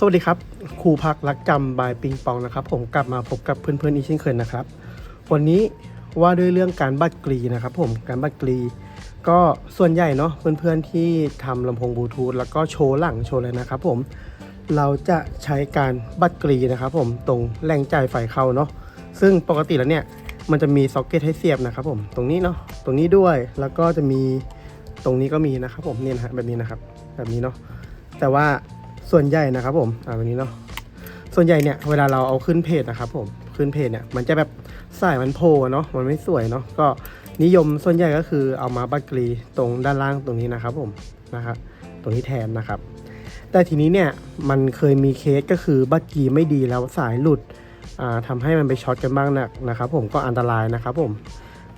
สวัสดีครับครูพักรักจำบายปิงปองนะครับ ผมกลับมาพบกับเพื่อนๆอีกเช่นเคยนะครับ วันนี้ว่าด้วยเรื่องการบัดกรีนะครับ ผมการบัดกรี ก็ส่วนใหญ่เนาะเพื่อนๆที่ทำลำโพงบลูทูธแล้วก็โชว์หลังโชว์เลยนะครับ ผมเราจะใช้การบัดกรีนะครับ ผมตรงแหล่งจ่ายไฟเข้าเนาะซึ่งปกติแล้วเนี่ยมันจะมีซ็อกเก็ตให้เสียบนะครับ ผมตรงนี้เนาะตรงนี้ด้วยแล้วก็จะมีตรงนี้ก็มีนะครับ ผมเนี่ยนะฮะแบบนี้นะครับ แบบนี้เนาะแต่ว่า ส่วนใหญ่นะครับผมอ่าแบบนี้เนาะส่วนใหญ่เนี่ยเวลาเราเอาขึ้นเพจนะครับผมขึ้นเพจเนี่ยมันจะแบบสายมันโผล่เนาะมันไม่สวยเนาะก็นิยมส่วนใหญ่ก็คือเอามาบัดกรีตรงด้านล่างตรงนี้นะครับผมนะครับตรงนี้แทนนะครับ แต่ทีนี้เนี่ยมันเคยมีเคสก็คือบัดกรีไม่ดีแล้วสายหลุดอ่าทำให้มันไปช็อตกันบ้างนะนะครับผมก็อันตรายนะครับผม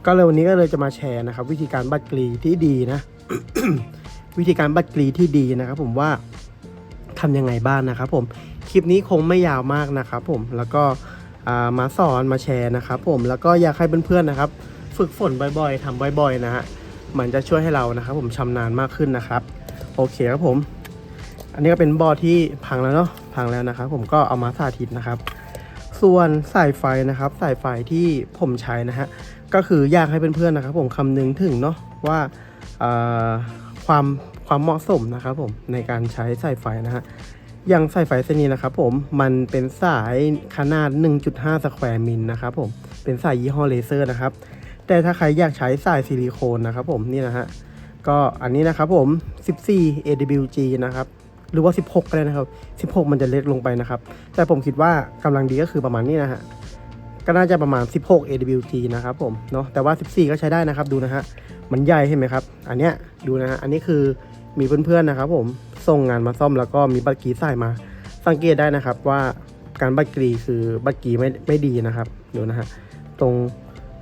ก็เลยวันนี้ก็เลยจะมาแชร์นะครับ วิธีการบัดกรีที่ดีนะ วิธีการบัดกรีที่ดีนะครับ ผมว่า ทำยังไงบ้างนะครับผมคลิปนี้คงไม่ยาวมากนะครับผมแล้วก็มาสอนมาแชร์นะครับผมแล้วก็อยากให้เพื่อนๆนะครับ ฝึกฝนบ่อยๆทำบ่อยๆนะฮะมันจะช่วยให้เรานะครับ ผมชำนาญมากขึ้นนะครับโอเคครับผม อันนี้ก็เป็นบอที่พังแล้วเนาะพังแล้วนะครับ ผมก็เอามาสาธิตนะครับ ส่วนสายไฟนะครับ สายไฟที่ผมใช้นะฮะก็คืออยากให้เพื่อนๆนะครับ ผมคำนึงถึงเนาะว่า ความความเหมาะสมนะครับผมในการใช้สายไฟนะฮะอย่างสายไฟเส้นนี้นะครับผมมันเป็นสายขนาด 1.5 สแควร์มิลนะครับผมเป็นสายยี่ห้อเลเซอร์นะครับ แต่ถ้าใครอยากใช้สายซิลิโคนนะครับผมนี่นะฮะก็อันนี้นะครับผม 14 AWG นะครับหรือว่า 16ก็ได้นะครับ 16 มันจะเล็กลงไปนะครับ แต่ผมคิดว่ากำลังดีก็คือประมาณนี้นะฮะ ก็น่าจะประมาณ 16 AWG นะครับผมเนาะแต่ว่า 14 ก็ใช้ได้นะครับดูนะฮะมันใหญ่เห็นไหมครับ อันเนี้ยดูนะฮะอันนี้คือมีเพื่อนๆนะครับผมส่งงานมาซ่อมแล้วก็มีบัตรกีใส่มา สังเกตได้นะครับว่าการบัตรกีคือบัตรกีไม่ไม่ดีนะครับดูนะฮะตรง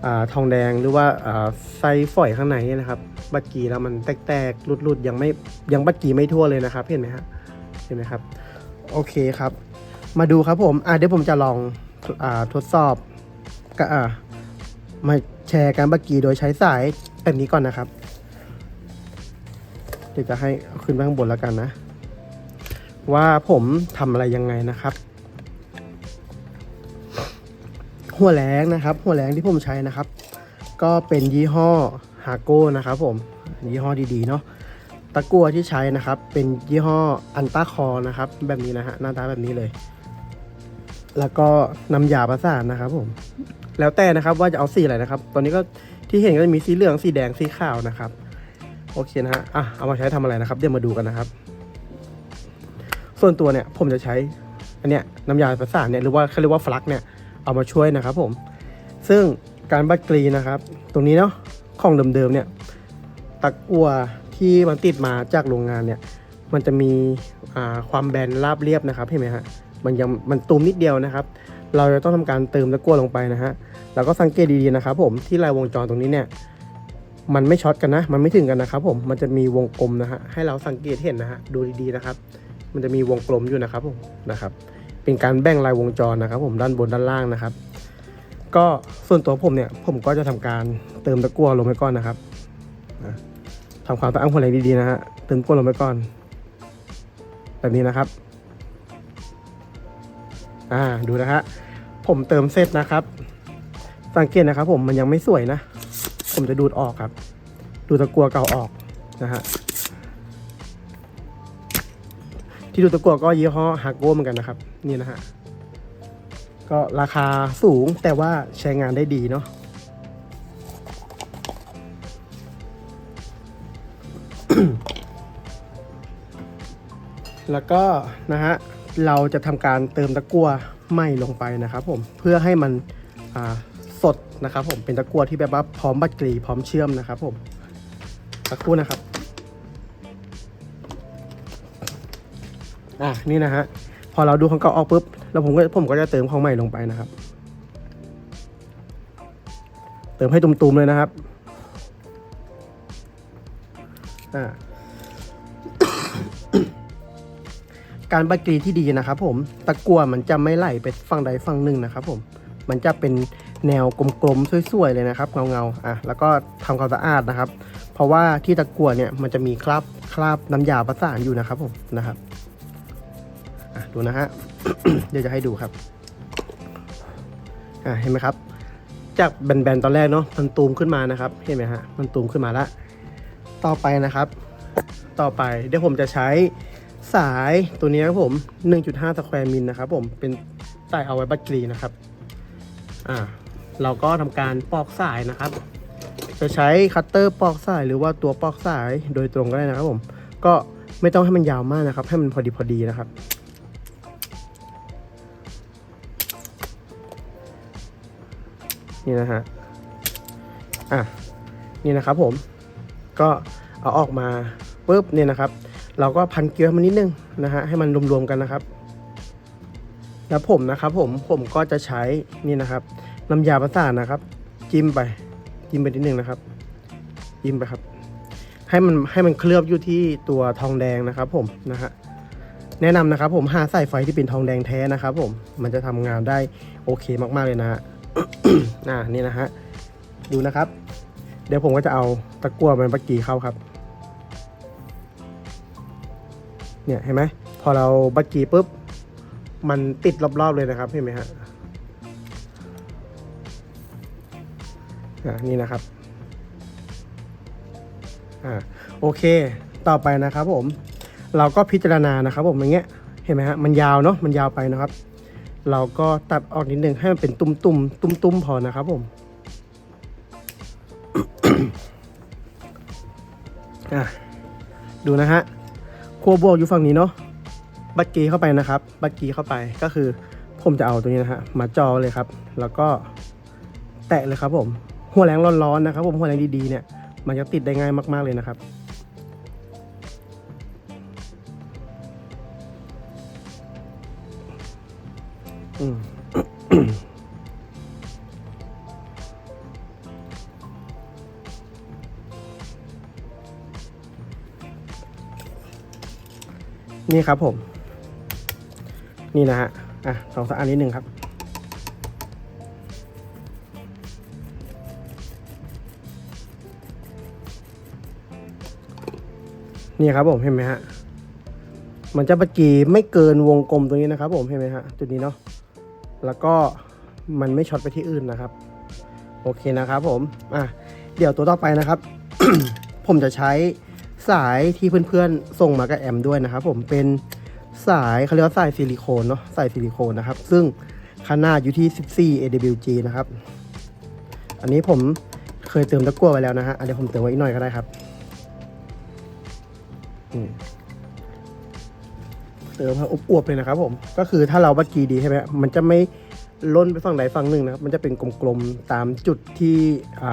อาทองแดงหรือว่าอ่าไส้ฝอยข้างในเนี่ยนะครับ บัตรกีแล้วมันแตกๆหลุดๆยังไม่ยังบัตรกีไม่ทั่วเลยนะครับ เห็นไหมฮะเห็นไหมครับโอเคครับ มาดูครับผมอะเดี๋ยวผมจะลองอาทดสอบ ก็อ่ามาแชร์การบักกีโดยใช้สายแบบนี้ก่อนนะครับ เดี๋ยวจะให้ขึ้นไปข้างบนแล้วกันนะ ว่าผมทำอะไรยังไงนะครับ หัวแรงนะครับ หัวแรงที่ผมใช้นะครับ ก็เป็นยี่ห้อฮาโก้นะครับ ผมยี่ห้อดีๆเนาะตะกั่วที่ใช้นะครับ เป็นยี่ห้ออันต้าคอนะครับ แบบนี้นะฮะหน้าตาแบบนี้เลย แล้วก็น้ำยาประสานนะครับผม แล้วแต่นะครับว่าจะเอาสีอะไรนะครับ ตอนนี้ก็ที่เห็นก็จะมีสีเหลืองสีแดงสีขาวนะครับโอเคนะฮะอะเอามาใช้ทำอะไรนะครับ เดี๋ยวมาดูกันนะครับ ส่วนตัวเนี่ยผมจะใช้อันเนี้ยน้ำยาประสานเนี่ยหรือว่าเขาเรียกว่าฟลักเนี่ยเอามาช่วยนะครับ ผม ซึ่งการบัดกรีนะครับ ตรงนี้เนาะของเดิมๆเนี่ยตะกั่วที่มันติดมาจากโรงงานเนี่ย มันจะมีความแบนราบเรียบนะครับเห็นไหมฮะมันยังมันตูมนิดเดียวนะครับ เราจะต้องทำการเติมตะกั่วลงไปนะฮะแล้วก็สังเกตดีๆนะครับผมที่ลายวงจรตรงนี้เนี่ยมันไม่ช็อตกันนะ มันไม่ถึงกันนะครับผมมันจะมีวงกลมนะฮะให้เราสังเกตเห็นนะฮะดูดีๆนะครับ มันจะมีวงกลมอยู่นะครับผมนะครับ เป็นการแบ่งลายวงจรนะครับ ผมด้านบนด้านล่างนะครับ ก็ส่วนตัวผมเนี่ยผมก็จะทำการเติมตะกั่วลงไปก่อนนะครับทำความสะอาดหัวแรงดีๆนะฮะเติมก้นลงไปก่อน แบบนี้นะครับ อ่าดูนะฮะผมเติมเสร็จนะครับ สังเกตนะครับ ผมมันยังไม่สวยนะ ผมจะดูดออกครับ ดูตะกัวเก่าออกนะฮะที่ดูตะกัวก็ยี่ห้อฮาโก้เหมือนกันนะครับ นี่นะฮะก็ราคาสูงแต่ว่าใช้งานได้ดีเนาะแล้วก็นะฮะ เราจะทำการเติมตะกั่วไหมลงไปนะครับ ผมเพื่อให้มันสดนะครับ ผมเป็นตะกั่วที่แบบว่าพร้อมบัดกรีพร้อมเชื่อมนะครับ ผมตะกั่วนะครับอะนี่นะฮะพอเราดูของเก่าออกปุ๊บแล้วผมก็ผมก็จะเติมของใหม่ลงไปนะครับ เติมให้ตุ่มๆเลยนะครับอ่า การบัดกรีที่ดีนะครับผมตะกั่วมันจะไม่ไหลไปฝั่งใดฝั่งหนึ่งนะครับผมมันจะเป็นแนวกลมๆสวยๆเลยนะครับ เงาๆอะแล้วก็ทำความสะอาดนะครับ เพราะว่าที่ตะกั่วเนี่ยมันจะมีคราบคราบน้ำยาประสานอยู่นะครับผมนะครับอะดูนะฮะเดี๋ยวจะให้ดูครับอะเห็นไหมครับ จากแบนๆตอนแรกเนาะมันตูมขึ้นมานะครับ เห็นไหมฮะมันตูมขึ้นมาแล้วต่อไปนะครับ ต่อไปเดี๋ยวผมจะใช้ สายตัวนี้ครับผม 1.5สแควร์มิลนะครับผมเป็นสายเอาไว้บัตรกรีนะครับอ่าเราก็ทำการปอกสายนะครับ จะใช้คัตเตอร์ปอกสายหรือว่าตัวปอกสายโดยตรงก็ได้นะครับผม ก็ไม่ต้องให้มันยาวมากนะครับ ให้มันพอดีพอดีนะครับ นี่นะฮะอะนี่นะครับผมก็เอาออกมาปุ๊บเนี่ยนะครับ เราก็พันเกลียวมันนิดนึงนะฮะให้มันรวมๆกันนะครับ แล้วผมนะครับผมผมก็จะใช้นี่นะครับน้ำยาประสานนะครับ จิ้มไป จิ้มไปนิดนึงนะครับ จิ้มไปครับ ให้มันให้มันเคลือบอยู่ที่ตัวทองแดงนะครับผมนะฮะแนะนำนะครับผมหาสายไฟที่เป็นทองแดงแท้นะครับ ผมมันจะทำงานได้โอเคมากๆเลยนะฮะอ่านี่นะฮะดูนะครับ เดี๋ยวผมก็จะเอาตะกั่วมันปะกีเข้าครับ เนี่ยเห็นไหมพอเราบักกีปุ๊บ มันติดรอบๆเลยนะครับเห็นไหมฮะอ่านี่นะครับอ่าโอเคต่อไปนะครับผม เราก็พิจารณานะครับผมอย่างเงี้ยเห็นไหมฮะมันยาวเนาะมันยาวไปนะครับ เราก็ตัดออกนิดนึงให้มันเป็นตุ้มๆตุ้มๆพอนะครับผมอะดูนะฮะ ขั้วบวกอยู่ฝั่งนี้เนาะบักกีเข้าไปนะครับบักกีเข้าไปก็คือผมจะเอาตัวนี้นะฮะมาจอเลยครับ แล้วก็แตะเลยครับผมหัวแรงร้อนๆนะครับผมหัวแรงดีๆเนี่ยมันจะติดได้ง่ายมากๆเลยนะครับ นี่ครับผม นี่นะฮะ อะสองสามอันนิดหนึ่งครับ นี่ครับผมเห็นไหมฮะ มันจะปะกีไม่เกินวงกลมตรงนี้นะครับผมเห็นไหมฮะ จุดนี้เนาะ แล้วก็มันไม่ช็อตไปที่อื่นนะครับ โอเคนะครับผม อะ เดี๋ยวตัวต่อไปนะครับ ผมจะใช้ สายที่เพื่อนๆส่งมากับแอมด้วยนะครับผมเป็นสายเขาเรียกว่าสายซิลิโคนเนาะสายซิลิโคนนะครับ ซึ่งขนาดอยู่ที่ 14 AWG นะครับ อันนี้ผมเคยเติมตะกั่วไว้แล้วนะฮะเดี๋ยวผมเติมไว้อีกหน่อยก็ได้ครับเติมให้อวบๆเลยนะครับ ผม ก็คือถ้าเราบักกีดีใช่ไหมมันจะไม่ล้นไปฝั่งใดฝั่งหนึ่งนะครับ มันจะเป็นกลมๆตามจุดที่อ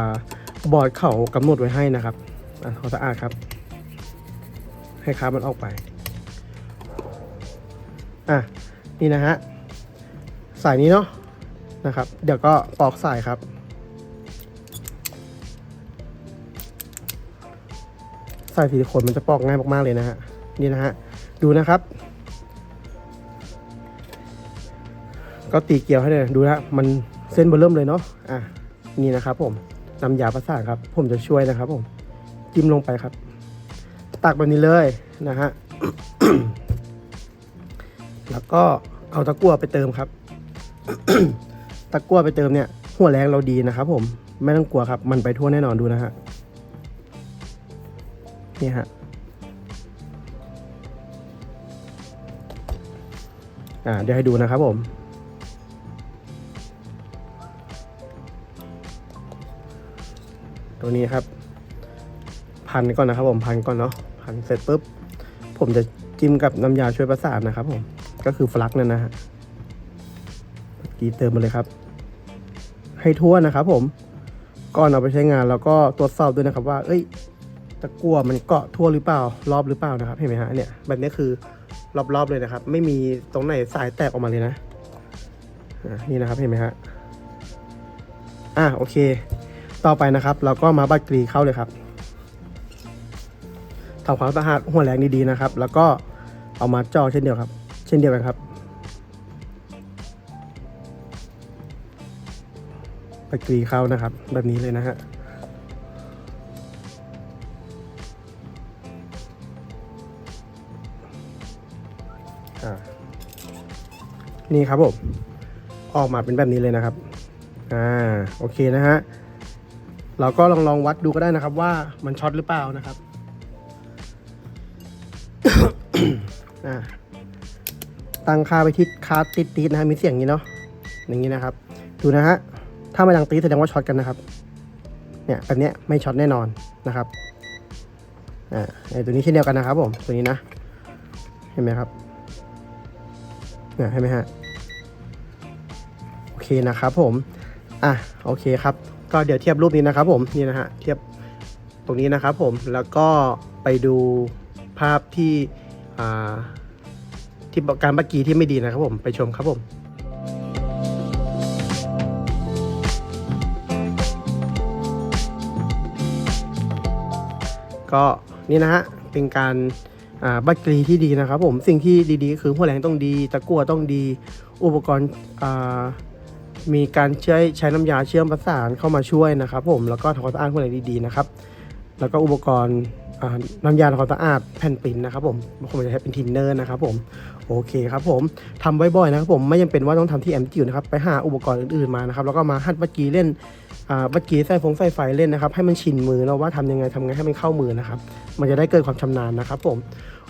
บอร์ดเขากำหนดไว้ให้นะครับอะขาสะอาดครับ ให้คามันออกไป อะ นี่นะฮะ สายนี้เนาะ นะครับ เดี๋ยวก็ปอกสายครับ สายซิลิโคนมันจะปอกง่ายมากๆเลยนะฮะ นี่นะฮะ ดูนะครับ ก็ตีเกลียวให้เลย ดูนะฮะมันเส้นเบอร์เริ่มเลยเนาะ อะ นี่นะครับผมนำยาประสานครับ ผมจะช่วยนะครับผม จิ้มลงไปครับ ตักแบบนี้เลยนะฮะ แล้วก็เอาตะกั่วไปเติมครับ ตะกั่วไปเติมเนี่ย หัวแรงเราดีนะครับผม ไม่ต้องกลัวครับ มันไปทั่วแน่นอนดูนะฮะ นี่ฮะ อ่า เดี๋ยวให้ดูนะครับผมตัวนี้ครับ พันก่อนนะครับผมพันก่อนเนาะ พันเสร็จปุ๊บ ผมจะจิ้มกับน้ำยาช่วยประสานนะครับผมก็คือฟลักนั่นนะฮะเมื่อกี้เติมมาเลยครับ ให้ทั่วนะครับ ผมก่อนเอาไปใช้งานแล้วก็ตรวจสอบด้วยนะครับ ว่า เอ้ยตะกั่วมันเกาะทั่วหรือเปล่า รอบหรือเปล่านะครับ เห็นไหมฮะเนี่ยแบบนี้คือรอบๆเลยนะครับ ไม่มีตรงไหนสายแตกออกมาเลยนะนี่นะครับเห็นไหมฮะอะโอเค ต่อไปนะครับ เราก็มาบัดกรีเข้าเลยครับ ทำความสะอาดหัวแรงดีๆนะครับ แล้วก็เอามาจ่อเช่นเดียวครับ เช่นเดียวกันครับไปกรีเข้านะครับ แบบนี้เลยนะฮะนี่ครับผมออกมาเป็นแบบนี้เลยนะครับ อ่า โอเคนะฮะ เราก็ลองลองวัดดูก็ได้นะครับว่ามันช็อตหรือเปล่านะครับ อ่าตั้งค่าไปที่คาติดติดนะฮะมีเสียงนี้เนาะอย่างนี้นะครับ ดูนะฮะถ้ามาดังตีแสดงว่าช็อตกันนะครับ เนี่ยแบบเนี้ยไม่ช็อตแน่นอนนะครับอ่าไอตัวนี้เช่นเดียวกันนะครับผมตัวนี้นะเห็นไหมครับเนี่ยเห็นไหมฮะโอเคนะครับผมอะโอเคครับ ก็เดี๋ยวเทียบรูปนี้นะครับผมนี่นะฮะเทียบตรงนี้นะครับผมแล้วก็ไปดูภาพที่ ที่การเมื่อกี้ที่ไม่ดีนะครับผมไปชมครับผมก็นี่นะฮะเป็นการบัตกรีที่ดีนะครับ ผมสิ่งที่ดีๆ คือหัวแรงต้องดี ตะกั่วต้องดี อุปกรณ์มีการใช้ใช้น้ำยาเชื่อมประสานเข้ามาช่วยนะครับ ผมแล้วก็ทำความสะอาดหัวแรงดีๆนะครับ แล้วก็อุปกรณ์ น้ำยาทำความสะอาดแผ่นปิ่นนะครับผมบางคนจะใช้เป็นทินเนอร์นะครับผมโอเคครับผมทำบ่อยๆนะครับผมไม่จำเป็นว่าต้องทำที่แอมจิวนะครับไปหาอุปกรณ์อื่นๆมานะครับแล้วก็มาหัดบัตกรีเล่นอ่าบัตกรีใส่ฟงใส่ไฟเล่นนะครับให้มันชินมือเนาะว่าทำยังไงทำไงให้มันเข้ามือนะครับมันจะได้เกิดความชำนาญนะครับผม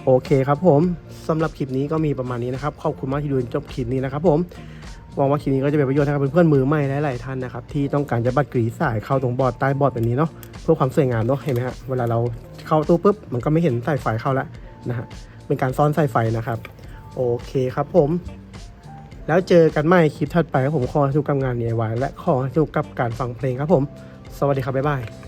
โอเคครับผมสำหรับคลิปนี้ก็มีประมาณนี้นะครับขอบคุณมากที่ดูจนจบคลิปนี้นะครับผม หวังว่าคลิปนี้ก็จะเป็นประโยชน์ให้กับเพื่อนๆมือใหม่หลายๆท่านนะครับที่ต้องการจะบัดกรีสายเข้าตรงบอร์ดใต้บอร์ดแบบนี้เนาะเพื่อความสวยงามเนาะเห็นไหมฮะเวลาเราเข้าตู้ปุ๊บมันก็ไม่เห็นสายไฟเข้าแล้วนะฮะเป็นการซ่อนสายไฟนะครับ โอเคครับผม แล้วเจอกันใหม่คลิปถัดไปครับผมขอให้ทุกกับงาน DIY และขอให้ทุกกับการฟังเพลงครับผม สวัสดีครับบ๊ายบาย